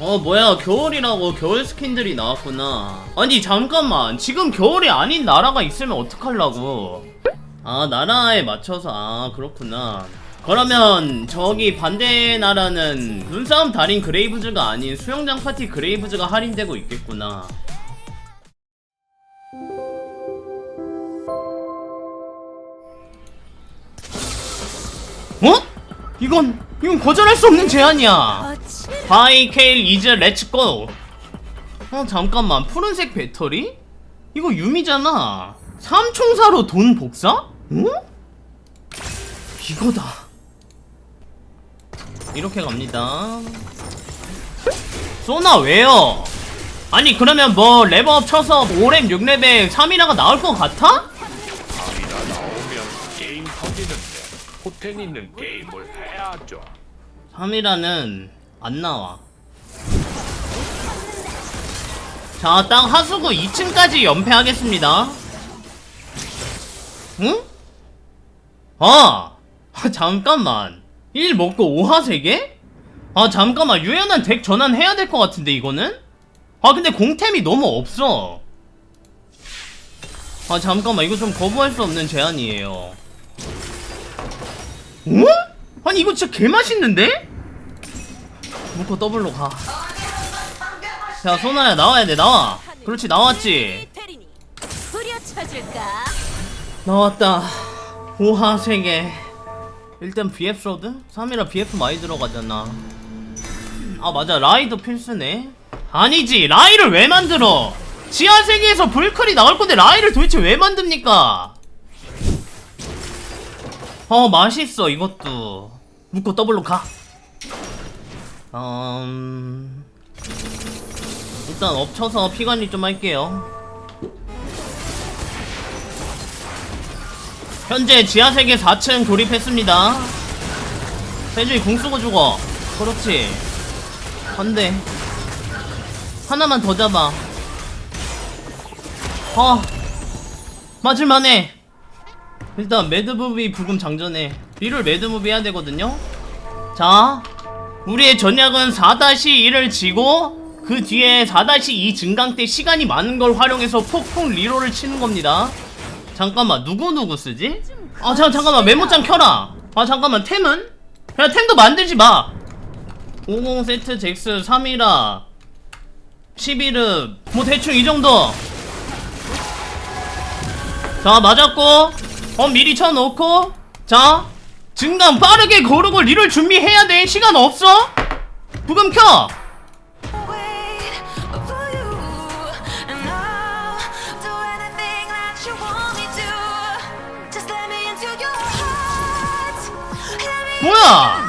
어 뭐야 겨울이라고 겨울 스킨들이 나왔구나. 아니 잠깐만. 지금 겨울이 아닌 나라가 있으면 어떡하려고? 아 나라에 맞춰서. 아 그렇구나. 그러면 저기 반대 나라는 눈싸움 달인 그레이브즈가 아닌 수영장 파티 그레이브즈가 할인되고 있겠구나. 어? 이건 이건 거절할 수 없는 제안이야 바이 케일 이즈 렛츠고 어 잠깐만 푸른색 배터리? 이거 유미잖아 삼총사로 돈 복사? 응? 이거다 이렇게 갑니다 쏘나 왜요? 아니 그러면 뭐 레버업 쳐서 5렙 6렙에 3이라가 나올 것 같아? 아리라 나오면 게임 터지는데 호텔 있는 게임을 해야죠. 3이라는 안 나와. 자, 땅 하수구 2층까지 연패하겠습니다. 응? 아! 아, 잠깐만. 1 먹고 5하 3개? 아, 잠깐만. 유연한 덱 전환해야 될 것 같은데, 이거는? 아, 근데 공템이 너무 없어. 아, 잠깐만. 이거 좀 거부할 수 없는 제안이에요. 어? 아니 이거 진짜 개맛있는데? 묶어 더블로 가. 자 소나야 나와야 돼 나와. 그렇지 나왔지. 나왔다. 오하 세 개. 일단 BF 로드? 3이라 BF 많이 들어가잖아. 아 맞아 라이도 필수네. 아니지 라이를 왜 만들어? 지하 세계에서 불클이 나올 건데 라이를 도대체 왜 만듭니까? 어 맛있어 이것도 묶고 더블로 가 음... 일단 엎쳐서 피관리 좀 할게요. 현재 지하세계 4층 돌입했습니다. 세주이 궁 쓰고 죽어. 그렇지. 안돼 하나만 더 잡아. 아 맞을만해. 일단 매드무비 부금 장전해. 리를 매드무비 해야 되거든요. 자 우리의 전략은 4-1을 지고 그 뒤에 4-2 증강 때 시간이 많은 걸 활용해서 폭풍 리로를 치는 겁니다. 잠깐만 누구누구 쓰지? 아 잠, 잠깐만 메모장 켜라 아 잠깐만 템은? 야 템도 만들지 마. 50 세트 잭스 3이라 11읍. 뭐 대충 이 정도. 자 맞았고. 어 미리 쳐놓고. 자 증강 빠르게 고르고 리를 준비해야 돼. 시간 없어? 부금 켜! for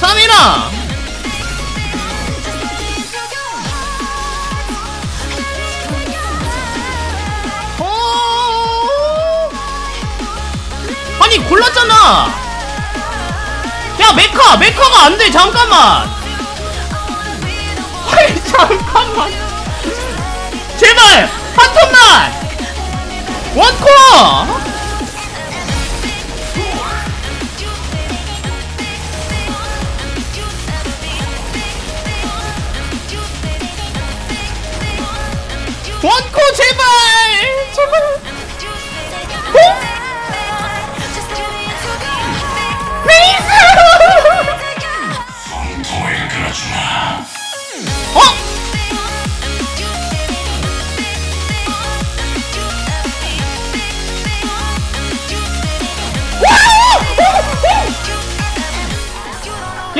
삼이라 어 아니 골랐잖아! 야 메카 메카가 안 돼 잠깐만 잠깐만 제발! 한 톤만! 원코어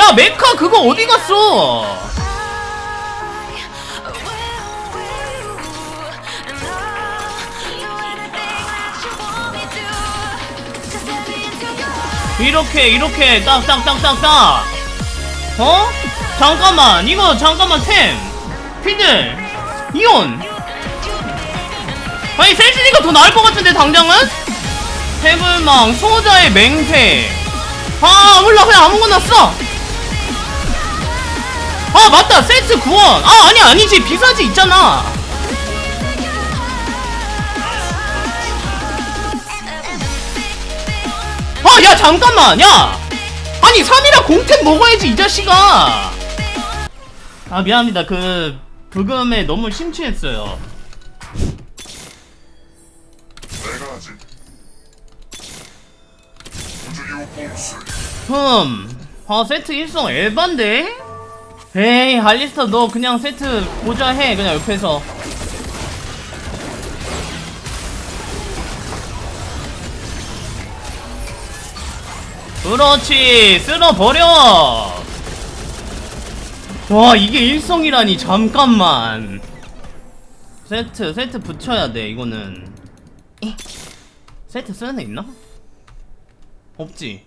야 메카 그거 어디 갔어 이렇게 이렇게 딱딱딱딱딱 어? 잠깐만 이거 잠깐만 템 피들 이온 아니 셀진이가 더 나을 것 같은데 당장은? 해불망 소자의 맹패 아 몰라 그냥 아무거나 써! 아 맞다. 세트 구원. 아 아니 아니지. 비사지 있잖아. 아 야 잠깐만. 야. 아니 3이라 공템 먹어야지 이 자식아. 아 미안합니다. 그 부금에 너무 심취했어요. 내가 아직 우주요 복수 흠. 아, 세트 일성 에반데? 에이, 알리스타 너 그냥 세트 보자 해. 그냥 옆에서. 그렇지. 쓸어버려. 와, 이게 일성이라니. 잠깐만. 세트, 세트 붙여야 돼, 이거는. 에? 세트 쓰는 애 있나? 없지.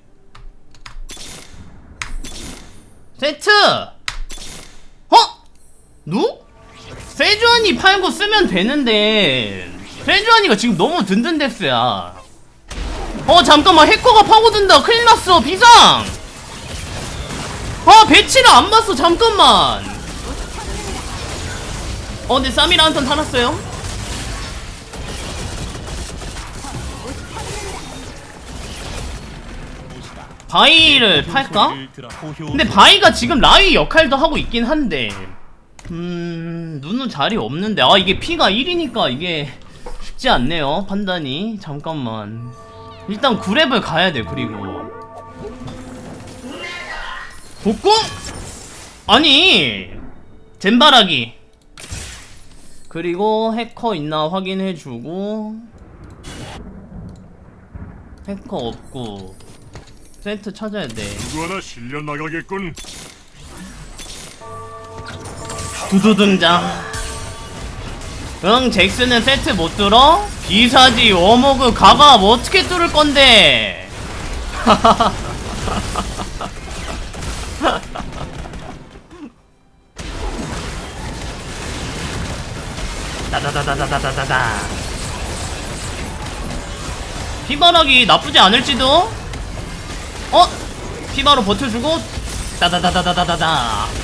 세트! 어? 누? 세주안이 팔고 쓰면 되는데. 세주안이가 지금 너무 든든데스야 어 잠깐만. 해커가 파고든다. 큰일났어. 비상! 아 배치를 안 봤어. 잠깐만. 어 근데 쌈이라 한턴 살았어요? 바위를 팔까? 근데 바이가 지금 라위 역할도 하고 있긴 한데 음... 눈은 자리 없는데. 아 이게 피가 1이니까 이게 쉽지 않네요 판단이. 잠깐만. 일단 9랩을 가야 돼 그리고. 복궁? 아니 젠바라기. 그리고 해커 있나 확인해주고. 해커 없고. 세트 찾아야 돼. 누구 하나 실려 나가겠군 구두 등장 응 잭슨은 세트 못 뚫어? 비사지 워머그 가가 뭐 어떻게 뚫을 건데 따다다다다다다다 피바락이 나쁘지 않을지도? 어? 피바로 버텨주고 따다다다다다다다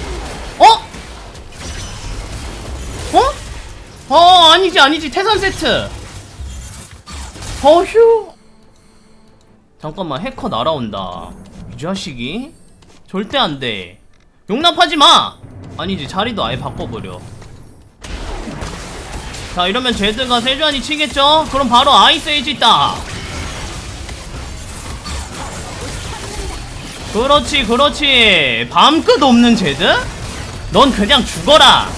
어? 어 아니지 아니지. 태산 세트. 어휴. 잠깐만 해커 날아온다. 이 자식이. 절대 안돼. 용납하지마! 아니지 자리도 아예 바꿔버려. 자 이러면 제드가 세주안이 치겠죠? 그럼 바로 아이스 에이지 있다. 그렇지 그렇지. 밤끝 없는 제드? 넌 그냥 죽어라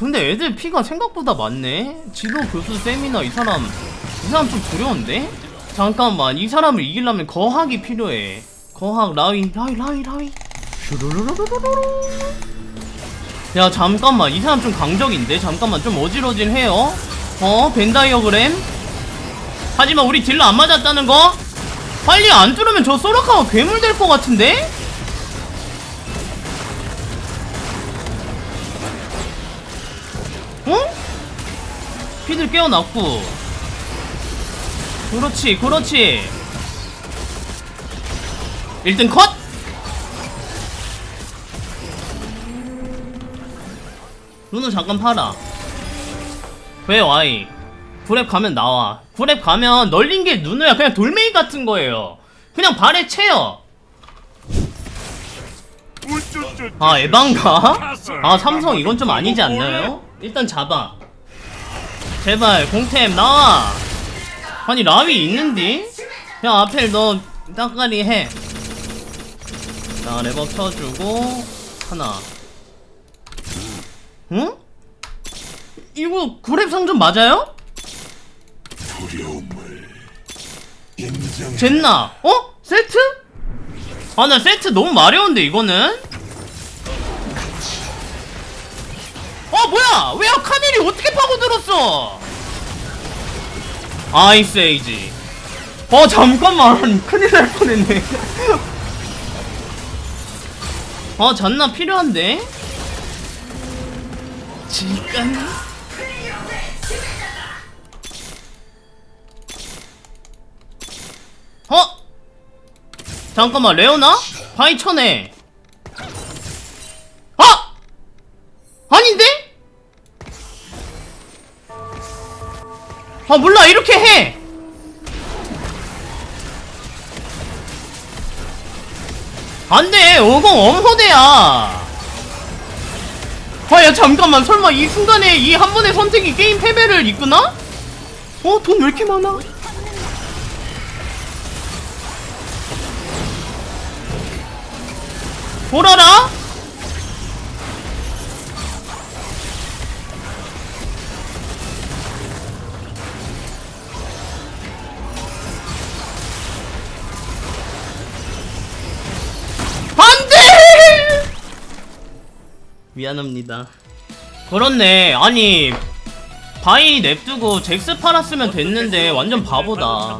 근데 애들 피가 생각보다 많네 지도 교수 쌤이나 이 사람 이 사람 좀 두려운데? 잠깐만 이 사람을 이기려면 거학이 필요해 거학 라위 라위 라위 라위 야 잠깐만 이 사람 좀 강적인데 잠깐만 좀 어지러질해요 어 벤다이어그램 하지만 우리 딜러 안 맞았다는 거 빨리 안 뚫으면 저 소라카가 괴물 될 것 같은데? 어? 피들 깨어났고 그렇지 그렇지 1등 컷! 눈을 잠깐 팔아 왜 와이 9랩 가면 나와 9랩 가면 널린 게 누누야 그냥 돌멩이 같은 거예요 그냥 발에 채요 아 에반가? 아 삼성 이건 좀 아니지 않나요? 일단 잡아 제발 공템 나와 아니 라위 있는디? 야 아펠 너 땅까리 해자 레버 켜주고 하나 응? 이거 구랩 상점 맞아요? 젠나 어? 세트? 아 나 세트 너무 마려운데 이거는? 어 뭐야? 왜 카멜이 어떻게 파고들었어? 아이스 에이지. 어 잠깐만. 큰일 날 뻔했네. 어 잔나 필요한데? 잠깐 어? 잠깐만 레오나? 바이 쳐네 아 몰라. 이렇게 해. 안돼. 오공 엄호대야. 아야 잠깐만 설마 이 순간에 이 한 번의 선택이 게임 패배를 이끄나? 어 돈 왜 이렇게 많아? 보라라 미안합니다. 그렇네. 아니 바이 냅두고 잭스 팔았으면 됐는데 완전 바보다.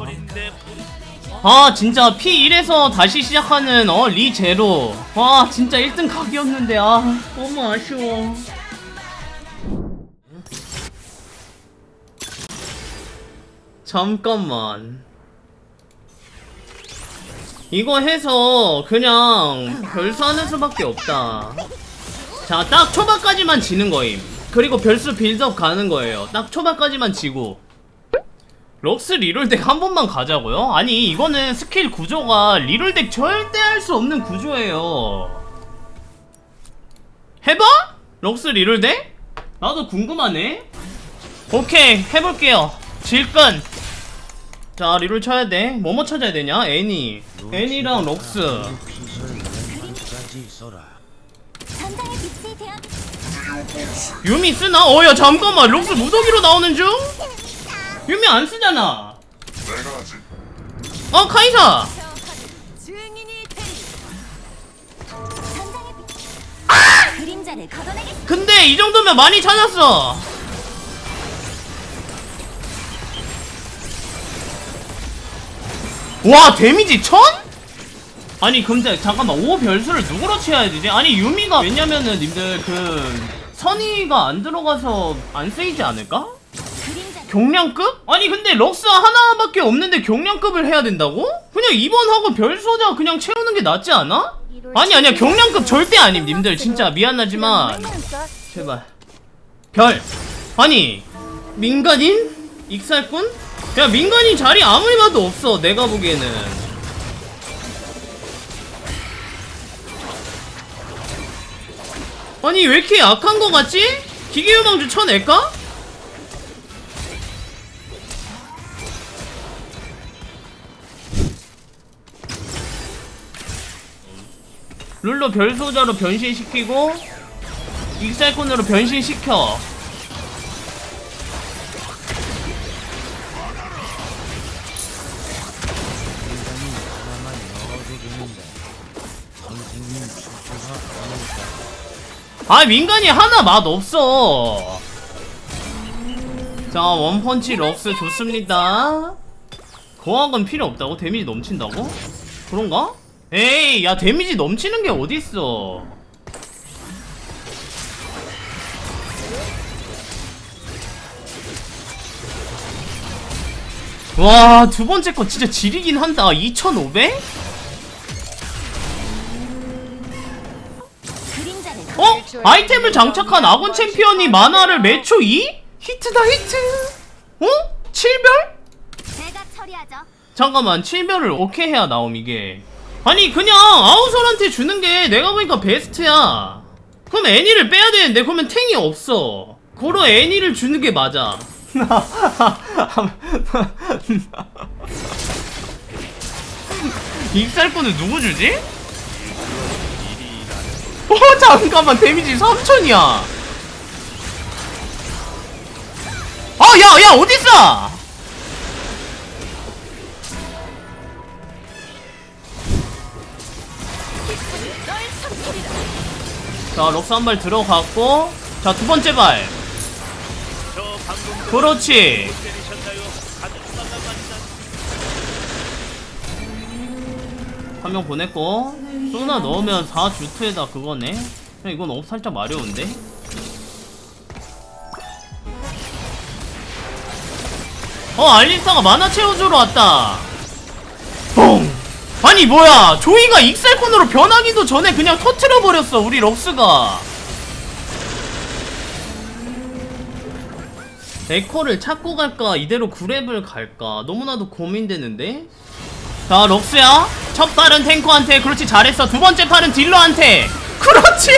아 진짜 P1에서 다시 시작하는 어 리 제로. 와 진짜 1등 각이었는데 아 너무 아쉬워. 잠깐만. 이거 해서 그냥 별수 하는 수밖에 없다 자 딱 초반까지만 지는 거임. 그리고 별수 빌드업 가는 거예요. 딱 초반까지만 지고. 럭스 리롤덱 한 번만 가자고요? 아니 이거는 스킬 구조가 리롤덱 절대 할 수 없는 구조예요. 해봐? 럭스 리롤덱? 나도 궁금하네. 오케이 해볼게요. 질끈. 자 리롤 쳐야 돼. 뭐뭐 찾아야 되냐? 애니. 애니랑 럭스 유미 쓰나? 어야 잠깐만 럭스 무더기로 나오는 중? 유미 안 쓰잖아 내가 하지. 어 카이사. 근데 이 정도면 많이 찾았어. 와 데미지 천? 아니 근데 잠깐만 5 별수를 누구로 채야 되지? 아니 유미가 왜냐면은 님들 그 선의가 안 들어가서 안 쓰이지 않을까? 경량급? 아니 근데 럭스 하나밖에 없는데 경량급을 해야 된다고? 그냥 2번하고 별소자 그냥 채우는 게 낫지 않아? 아니 아니야 경량급 절대 아님 님들 진짜 미안하지만 제발 별 아니 민간인? 익살꾼? 야 민간인 자리 아무리 봐도 없어 내가 보기에는 아니 왜 이렇게 약한 거 같지? 기계유망주 쳐낼까? 룰로 별소자로 변신시키고 익살콘으로 변신시켜 아 민간이 하나 맛 없어 자 원펀치 럭스 좋습니다 거학은 필요 없다고? 데미지 넘친다고? 그런가? 에이 야 데미지 넘치는 게 어딨어 와 두번째 거 진짜 지리긴 한다 2500? 아이템을 장착한 아군 챔피언이 만화를 매초 2? 히트다 히트 어? 7별? 제가 처리하죠. 잠깐만 7별을 어떻게 해야 나옴 이게 아니 그냥 아우솔한테 주는 게 내가 보니까 베스트야 그럼 애니를 빼야 되는데 그러면 탱이 없어 고로 애니를 주는 게 맞아 익살꾼은 누구 주지? 어 잠깐만 데미지 3000이야. 아야야 어딨어? 자 럭스 한 발 들어갔고 자 두 번째 발. 그렇지 한 명 보냈고 소나 넣으면 4주투에다 그거네. 그냥 이건 업 살짝 마려운데? 어 알리스타가 만화 채워주러 왔다. 뽕! 아니 뭐야. 조이가 익셀콘으로 변하기도 전에 그냥 터트려버렸어 우리 럭스가. 에코를 찾고 갈까? 이대로 구랩을 갈까? 너무나도 고민되는데 자 럭스야 첫 발은 탱커한테 그렇지 잘했어 두 번째 팔은 딜러한테 그렇지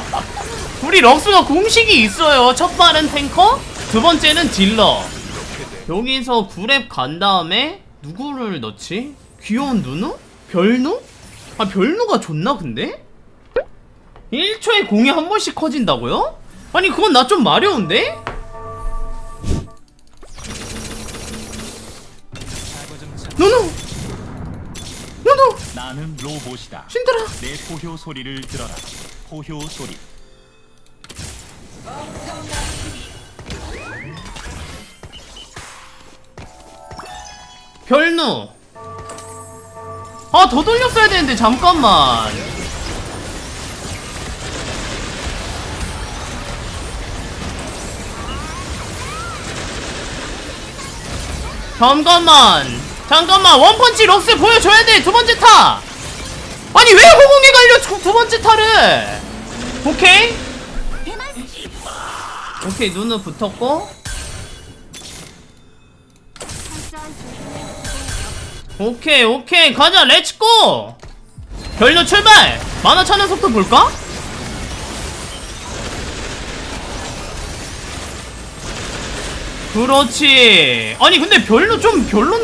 우리 럭스가 공식이 있어요 첫 발은 탱커 두 번째는 딜러 여기서 구랩 간 다음에 누구를 넣지? 귀여운 누누? 별누? 아 별누가 좋나 근데? 1초에 공이 한 번씩 커진다고요? 아니 그건 나 좀 마려운데? 누누! 누누! 나는 로봇이다. 신들아! 내 포효 소리를 들어라. 포효 소리. 별누! 아더 돌렸어야 되는데 잠깐만 잠깐만 잠깐만 원펀치 럭스 보여줘야 돼 두 번째 타! 아니 왜 호공에 갈려 두, 두 번째 타를? 오케이? 오케이 눈은 붙었고. 오케이 오케이 가자 렛츠고! 별로 출발! 만화 차는 속도 볼까? 그렇지. 아니 근데 별로 좀 별로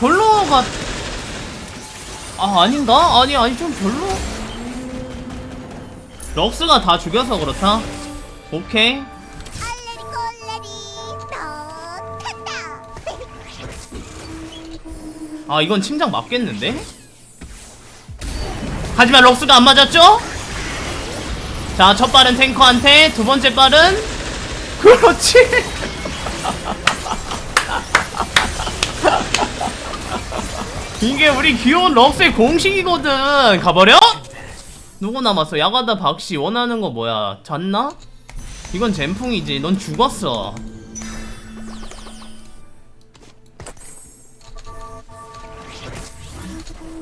별로가 아 아닌가? 아니 아니 좀 별로 럭스가 다 죽여서 그렇다 오케이 아 이건 침장 맞겠는데? 하지만 럭스가 안 맞았죠? 자 첫 발은 탱커한테 두 번째 발은 그렇지 이게 우리 귀여운 럭스의 공식이거든 가버려? 누구 남았어? 야가다 박씨 원하는 거 뭐야? 잤나? 이건 젠풍이지 넌 죽었어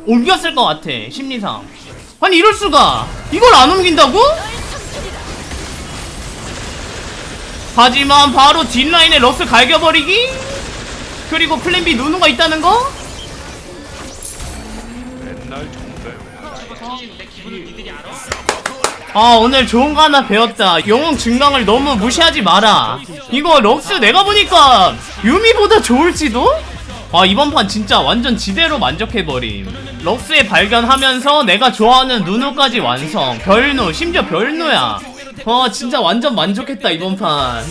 옮겼을 것 같아 심리상 아니 이럴 수가 이걸 안 옮긴다고? 하지만 바로 뒷라인에 럭스 갈겨버리기 그리고 플랜 B 누누가 있다는 거? 아 오늘 좋은 거 하나 배웠다. 영웅 증강을 너무 무시하지 마라. 이거 럭스 내가 보니까 유미보다 좋을지도? 아 이번 판 진짜 완전 지대로 만족해버림. 럭스에 발견하면서 내가 좋아하는 누누까지 완성. 별누 심지어 별누야. 어 진짜 완전 만족했다 이번 판